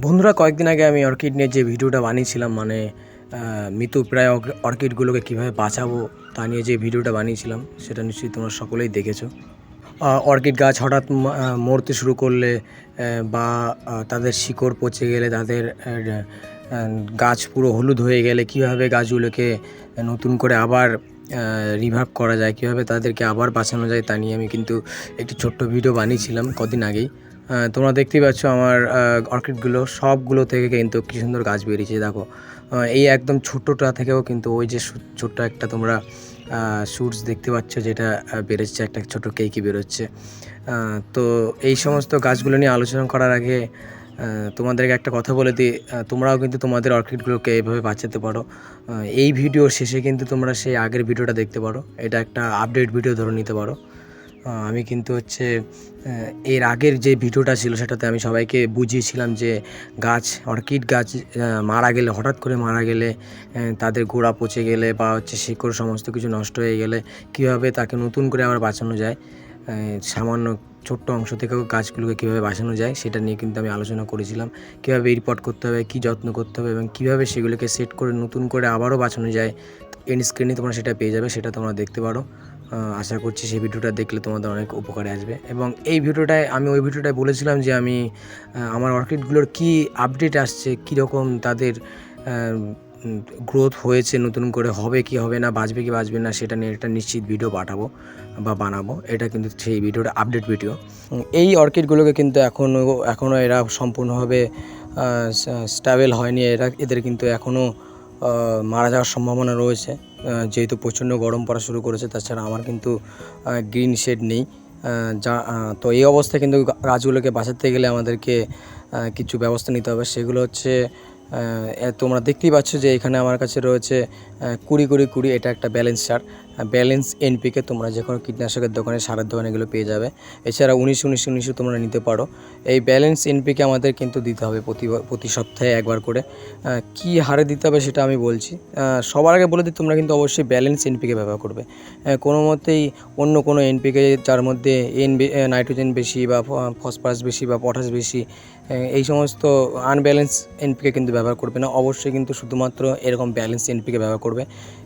বন্ধুরা, কয়েকদিন আগে আমি অর্কিড নিয়ে যে ভিডিওটা বানিয়েছিলাম মানে মৃতপ্রায় অর্ক- অর্কিডগুলোকে কীভাবে বাঁচাবো তা নিয়ে যে ভিডিওটা বানিয়েছিলাম, সেটা নিশ্চয়ই তোমরা সকলেই দেখেছ। অর্কিড গাছ হঠাৎ মরতে শুরু করলে বা তাদের শিকড় পচে গেলে, তাদের গাছ পুরো হলুদ হয়ে গেলে কীভাবে গাছগুলোকে নতুন করে আবার রিভাইভ করা যায়, কীভাবে তাদেরকে আবার বাঁচানো যায় তা নিয়ে আমি কিন্তু একটি ছোট্ট ভিডিও বানিয়েছিলাম কদিন আগেই। তোমরা দেখতেই পাচ্ছ আমার অর্কিডগুলো সবগুলো থেকে কিন্তু কি সুন্দর গাছ বেরিয়েছে, দেখো। এই একদম ছোট্টটা থেকেও কিন্তু ওই যে ছোট্ট একটা তোমরা শুটস দেখতে পাচ্ছ যেটা বেরোচ্ছে, একটা ছোট কেকি বেরোচ্ছে। তো এই সমস্ত গাছগুলো নিয়ে আলোচনা করার আগে তোমাদেরকে একটা কথা বলে দিই তোমরাও কিন্তু তোমাদের অর্কিডগুলোকে এইভাবে বাঁচাতে পারো। এই ভিডিওর শেষে কিন্তু তোমরা সেই আগের ভিডিওটা দেখতে পারো। এটা একটা আপডেট ভিডিও ধরে নিতে পারো। আমি কিন্তু হচ্ছে এর আগের যে ভিডিওটা ছিল সেটাতে আমি সবাইকে বুঝিয়েছিলাম যে গাছ, অর্কিড গাছ মারা গেলে, হঠাৎ করে মারা গেলে তাদের গোড়া পচে গেলে বা হচ্ছে শিকড় সমস্ত কিছু নষ্ট হয়ে গেলে কীভাবে তাকে নতুন করে আবার বাঁচানো যায়? সামান্য ছোট্ট অংশ থেকেও গাছগুলোকে কীভাবে বাঁচানো যায় সেটা নিয়ে কিন্তু আমি আলোচনা করেছিলাম। কীভাবে রিপোর্ট করতে হবে, কী যত্ন করতে হবে এবং কীভাবে সেগুলোকে সেট করে, নতুন করে আবারও বাঁচানো যায় এন্ড স্ক্রিনে তোমরা সেটা পেয়ে যাবে, সেটা তোমরা দেখতে পারো। আশা করছি সেই ভিডিওটা দেখলে তোমাদের অনেক উপকারে আসবে। এবং এই ভিডিওটায়, আমি ওই ভিডিওটায় বলেছিলাম যে আমি আমার অর্কিডগুলোর কি আপডেট আসছে, কীরকম তাদের গ্রোথ হয়েছে, নতুন করে হবে কি হবে না, বাঁচবে কি বাঁচবে না, সেটা নিয়ে একটা নিশ্চিত ভিডিও পাঠাবো বা বানাবো। এটা কিন্তু সেই ভিডিওটা আপডেট ভিডিও এই অর্কিডগুলোকে কিন্তু এখনও এখনও এরা সম্পূর্ণভাবে স্টাবেল হয়নি। এরা, এদের কিন্তু এখনও মারা যাওয়ার সম্ভাবনা রয়েছে। যেহেতু প্রচণ্ড গরম পড়া শুরু করেছে, তাছাড়া আমার কিন্তু গ্রিন শেড নেই। যা তো এই অবস্থায় কিন্তু গাছগুলোকে বাঁচাতে গেলে আমাদেরকে কিছু ব্যবস্থা নিতে হবে। সেগুলো হচ্ছে তোমরা দেখতেই পাচ্ছ যে এখানে আমার কাছে রয়েছে কুড়ি কুড়ি কুড়ি, এটা একটা ব্যালেন্স সার ব্যালেন্স এনপিকে তোমরা যে কোনো কীটনাশকের দোকানে সারের দোকানে এগুলো পেয়ে যাবে। এছাড়া উনিশ উনিশ উনিশও তোমরা নিতে পারো। এই ব্যালেন্স এনপিকে আমাদের কিন্তু দিতে হবে প্রতি প্রতি সপ্তাহে একবার করে। কী হারে দিতে হবে সেটা আমি বলছি। সবার আগে বলে দিই, তোমরা কিন্তু অবশ্যই ব্যালেন্স এনপিকে ব্যবহার করবে। কোনো মতেই অন্য কোনো এনপিকে যার মধ্যে এন নাইট্রোজেন বেশি বা ফসফরাস বেশি বা পটাশ বেশি এই সমস্ত আনব্যালেন্স এনপিকে কিন্তু ব্যবহার করবে না। অবশ্যই কিন্তু শুধুমাত্র এরকম ব্যালেন্স এনপিকে ব্যবহার করবে।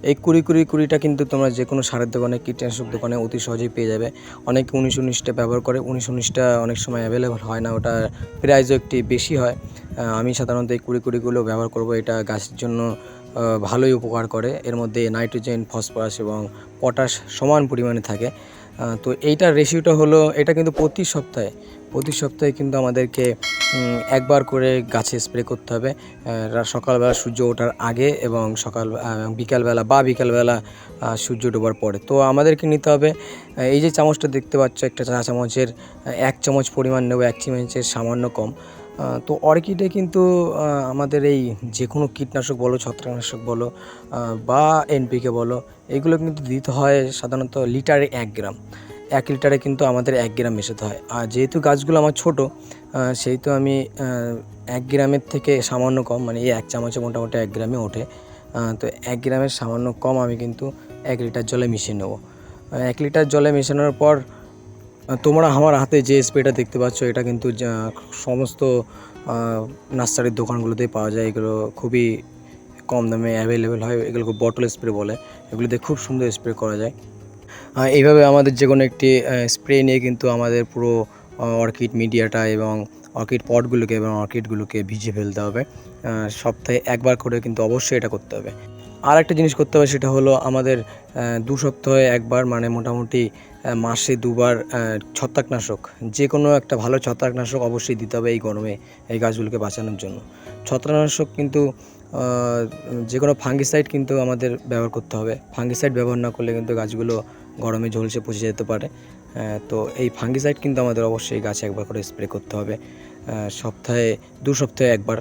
এই কুড়ি কুড়ি, কুড়িটা কিন্তু তোমরা যে কোনো সারের দোকানে, কীটনাশক দোকানে অতি সহজেই পেয়ে যাবে। অনেকে উনিশ উনিশটা ব্যবহার করে, উনিশ উনিশটা অনেক সময় অ্যাভেলেবল হয় না ওটা প্রাইসও একটি বেশি হয়। আমি সাধারণত এই কুড়ি কুড়িগুলো ব্যবহার করব, এটা গাছের জন্য ভালোই উপকার করে। এর মধ্যে নাইট্রোজেন, ফসফরাস এবং পটাশ সমান পরিমাণে থাকে। তো এইটার রেশিওটা হলো, এটা কিন্তু প্রতি সপ্তাহে প্রতি সপ্তাহে কিন্তু আমাদেরকে একবার করে গাছে স্প্রে করতে হবে। সকালবেলা সূর্য ওঠার আগে এবং সকাল বিকালবেলা বা বিকালবেলা সূর্য ডোবার পরে। তো আমাদেরকে নিতে হবে এই যে চামচটা দেখতে পাচ্ছ, একটা চা, চামচের এক চামচ পরিমাণ নেব, এক চামচের সামান্য কম। তো অর্কিডে কিন্তু আমাদের এই যে কোনো কীটনাশক বলো, ছত্রাকনাশক বলো বা এনপিকে বলো, এগুলো কিন্তু দিতে হয় সাধারণত লিটারে এক গ্রাম। এক লিটারে কিন্তু আমাদের এক গ্রাম মেশাতে হয়। আর যেহেতু গাছগুলো আমার ছোট সেই তো আমি এক গ্রামের থেকে সামান্য কম মানে এই এক চামচে মোটামুটি এক গ্রামে ওঠে। তো এক গ্রামের সামান্য কম আমি কিন্তু এক লিটার জলে মিশিয়ে নেব। এক লিটার জলে মেশানোর পর তোমরা আমার হাতে যে স্প্রেটা দেখতে পাচ্ছ, এটা কিন্তু সমস্ত নার্সারির দোকানগুলোতেই পাওয়া যায়। এগুলো খুবই কম দামে অ্যাভেলেবেল হয়। এগুলোকে বটল স্প্রে বলে। এগুলোতে খুব সুন্দর স্প্রে করা যায়। এইভাবে আমাদের যে কোনো একটি স্প্রে নিয়ে কিন্তু আমাদের পুরো অর্কিড মিডিয়াটা এবং অর্কিড পটগুলোকে এবং অর্কিডগুলোকে ভিজে ফেলতে হবে। সপ্তাহে একবার করে কিন্তু অবশ্যই এটা করতে হবে। আর একটা জিনিস করতে হবে সেটা হলো আমাদের দু সপ্তাহে একবার মানে মোটামুটি মাসে দুবার ছত্রাকনাশক, যে কোনো একটা ভালো ছত্রাকনাশক অবশ্যই দিতে হবে এই গরমে এই গাছগুলোকে বাঁচানোর জন্য। ছত্রাকনাশক কিন্তু যে কোনো ফাঙ্গিসাইড কিন্তু আমাদের ব্যবহার করতে হবে। ফাঙ্গিসাইড ব্যবহার না করলে কিন্তু গাছগুলো গরমে ঝলসে পচে যেতে পারে। তো এই ফাঙ্গিসাইড কিন্তু আমাদের অবশ্যই গাছে একবার করে স্প্রে করতে হবে। সপ্তাহে, দু সপ্তাহে একবার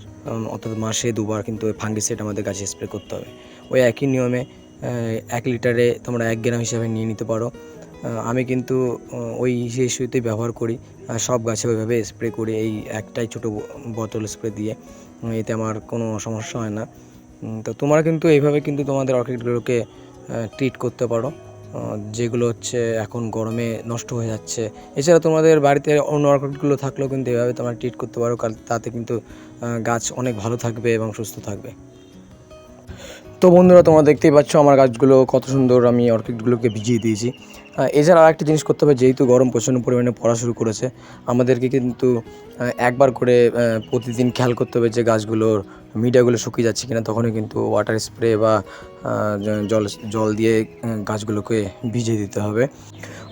অর্থাৎ মাসে দুবার কিন্তু ওই ফাঙ্গিসাইড আমাদের গাছে স্প্রে করতে হবে। ওই একই নিয়মে এক লিটারে তোমরা এক গ্রাম হিসাবে নিয়ে নিতে পারো। আমি কিন্তু ওই ইস্যুতেই ব্যবহার করি। সব গাছে ওইভাবে স্প্রে করি। এই একটাই ছোটো বোতল স্প্রে দিয়ে। এতে আমার কোনো সমস্যা হয় না। তো তোমরা কিন্তু এইভাবে কিন্তু তোমাদের অর্কিডগুলোকে ট্রিট করতে পারো। যেগুলো হচ্ছে এখন গরমে নষ্ট হয়ে যাচ্ছে। এছাড়া তোমাদের বাড়িতে অন্য অর্কিডগুলো থাকলেও কিন্তু এভাবে তোমরা ট্রিট করতে পারো, কারণ তাতে কিন্তু গাছ অনেক ভালো থাকবে এবং সুস্থ থাকবে। তো বন্ধুরা, তোমরা দেখতেই পাচ্ছ আমার গাছগুলো কত সুন্দর আমি অর্কিডগুলোকে ভিজিয়ে দিয়েছি। এছাড়া আরেকটা জিনিস করতে হবে, যেহেতু গরম প্রচণ্ড পরিমাণে পড়া শুরু করেছে, আমাদেরকে কিন্তু একবার করে প্রতিদিন খেয়াল করতে হবে যে গাছগুলোর মিডিয়াগুলো শুকিয়ে যাচ্ছে কিনা, তখনই কিন্তু ওয়াটার স্প্রে বা জল জল দিয়ে গাছগুলোকে ভিজিয়ে দিতে হবে।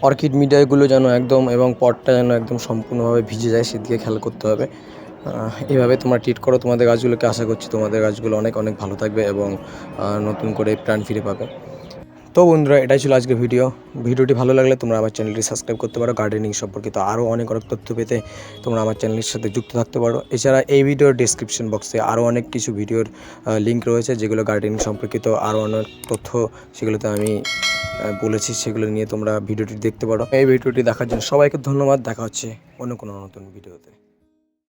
অর্কিড মিডিয়াগুলো যেন একদম এবং পটটা যেন একদম সম্পূর্ণভাবে ভিজে যায়, সেদিকে খেয়াল করতে হবে। এভাবে তোমরা ট্রিট করো। তোমাদের গাছগুলোকে আশা করছি তোমাদের গাছগুলো অনেক অনেক ভালো থাকবে এবং নতুন করে প্রাণ ফিরে পাবে। তো বন্ধুরা, এটাই ছিল আজকের ভিডিও। ভিডিওটি ভালো লাগলে তোমরা আমার চ্যানেলটি সাবস্ক্রাইব করতে পারো। গার্ডেনিং সম্পর্কিত আরও অনেক অনেক তথ্য পেতে তোমরা আমার চ্যানেলের সাথে যুক্ত থাকতে পারো। এছাড়া এই ভিডিওর ডিসক্রিপশন বক্সে আরও অনেক কিছু ভিডিওর লিঙ্ক রয়েছে, যেগুলো গার্ডেনিং সম্পর্কিত আরও অনেক তথ্য সেগুলোতে আমি বলেছি, সেগুলো নিয়ে তোমরা ভিডিওটি দেখতে পারো। এই ভিডিওটি দেখার জন্য সবাইকে ধন্যবাদ। দেখা হচ্ছে অন্য কোনো নতুন ভিডিওতে